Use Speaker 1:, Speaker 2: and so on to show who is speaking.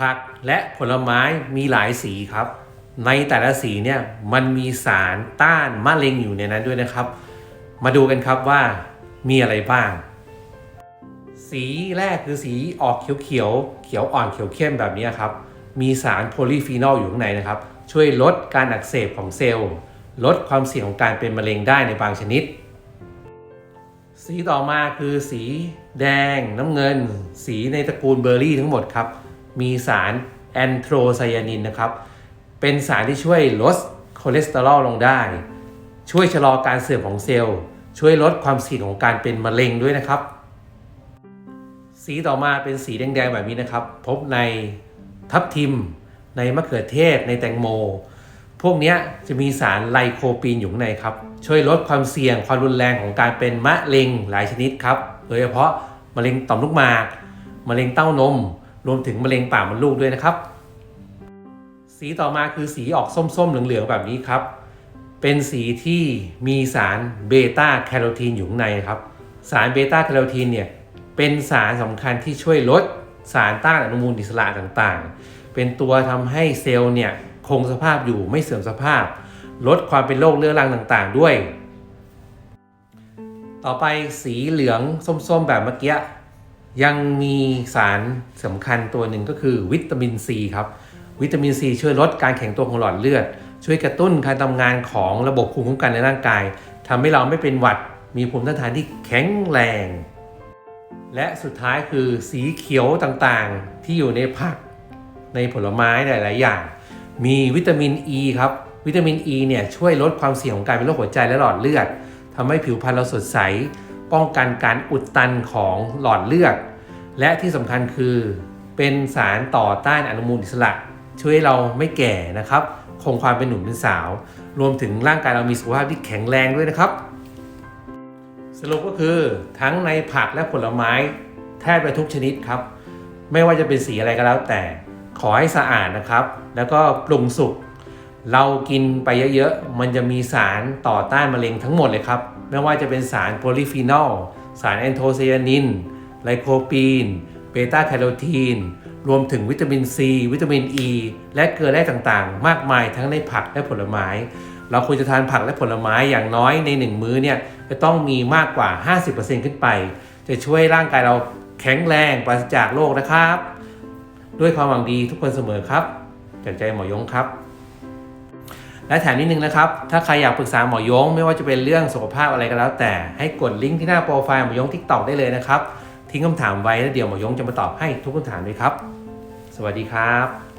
Speaker 1: ผักและผลไม้มีหลายสีครับ ในแต่ละสีเนี่ยมันมีสารต้านมะเร็งอยู่ในนั้นด้วยนะครับ มาดูกันครับว่ามีอะไรบ้าง สีแรกคือสีออกเขียวเขียวเขียวอ่อนเขียวเข้มแบบนี้ครับ มีสารโพลีฟีนอลอยู่ข้างในนะครับ ช่วยลดการอักเสบของเซลล์ ลดความเสี่ยงของการเป็นมะเร็งได้ในบางชนิด สีต่อมาคือสีแดงน้ำเงิน สีในตระกูลเบอร์รี่ทั้งหมดครับ มีสารแอนโทรไซยานินนะครับ เป็นสารที่ช่วยลดคอเลสเตอรอลลงได้ ช่วยชะลอการเสื่อมของเซลล์ ช่วยลดความเสี่ยงของการเป็นมะเร็งด้วยนะครับ สีต่อมาเป็นสีแดงๆแบบนี้นะครับ พบในทับทิม ในมะเขือเทศ ในแตงโม พวกนี้จะมีสารไลโคปีนอยู่ในครับ ช่วยลดความเสี่ยงความรุนแรงของการเป็นมะเร็งหลายชนิดครับ โดยเฉพาะมะเร็งต่อมลูกหมาก มะเร็งเต้านม รวมถึงมะเร็งปากมดลูกด้วยนะครับ สีต่อมาคือสีออกส้มๆ เหลืองๆ แบบนี้ครับ เป็นสีที่มีสารเบต้าแคโรทีนอยู่ข้างในครับ สารเบต้าแคโรทีนเนี่ยเป็นสารสำคัญที่ช่วยลดสารต้านอนุมูลอิสระต่างๆ เป็นตัวทำให้เซลล์เนี่ยคงสภาพอยู่ไม่เสื่อมสภาพ ลดความเป็นโรคเรื้อรังต่างๆ ด้วย ต่อไปสีเหลืองส้มๆ แบบเมื่อกี้ ยังมีสารสำคัญตัวหนึ่งก็คือวิตามินซีครับ วิตามินซีช่วยลดการแข็งตัวของหลอดเลือด ช่วยกระตุ้นการทำงานของระบบภูมิคุ้มกันในร่างกายทำให้เราไม่เป็นหวัด มีภูมิต้านทานที่แข็งแรง และสุดท้ายคือสีเขียวต่างๆ ที่อยู่ในผักในผลไม้หลาย ๆ อย่าง มีวิตามินอ e ีครับ วิตามินอ e ีเนี่ยช่วยลดความเสี่ยงของการเป็นโรคหัวใจและหลอดเลือดทำให้ผิวพรรณเราสดใส ป้องกันการอุดตันของหลอดเลือด และที่สำคัญคือเป็นสารต่อต้านอนุมูลอิสระ ช่วยเราไม่แก่นะครับ คงความเป็นหนุ่มเป็นสาว รวมถึงร่างกายเรามีสุขภาพที่แข็งแรงด้วยนะครับ สรุปก็คือทั้งในผักและผลไม้แทบจะทุกชนิดครับ ไม่ว่าจะเป็นสีอะไรก็แล้วแต่ ขอให้สะอาดนะครับ แล้วก็ปรุงสุก เรากินไปเยอะๆ มันจะมีสารต่อต้านมะเร็งทั้งหมดเลยครับ ไม่ว่าจะเป็นสารโพลีฟีนอล สารแอนโทไซยานิน ไลโคปีน เบต้าแคโรทีน รวมถึงวิตามินซี วิตามินอ e, ีและเกลือแร่ต่างๆ มากมายทั้งในผักและผลไม้ เราควรจะทานผักและผลไม้อย่างน้อยใน 1 มื้อเนี่ยจะต้องมีมากกว่า 50%ขึ้นไป จะช่วยร่างกายเราแข็งแรงปราศจากโรคนะครับ ด้วยความหวังดีทุกคนเสมอครับจากใจหมอยงครับ และแถมนิดนึงนะครับ ถ้าใครอยากปรึกษาหมอยง ไม่ว่าจะเป็นเรื่องสุขภาพอะไรก็แล้ว แต่ให้กดลิงก์ที่หน้าโปรไฟล์หมอยงทิกตอกได้เลยนะครับ ทิ้งคำถามไว้แล้วเดี๋ยวหมอยงจะมาตอบให้ทุกคำถามเลยครับ สวัสดีครับ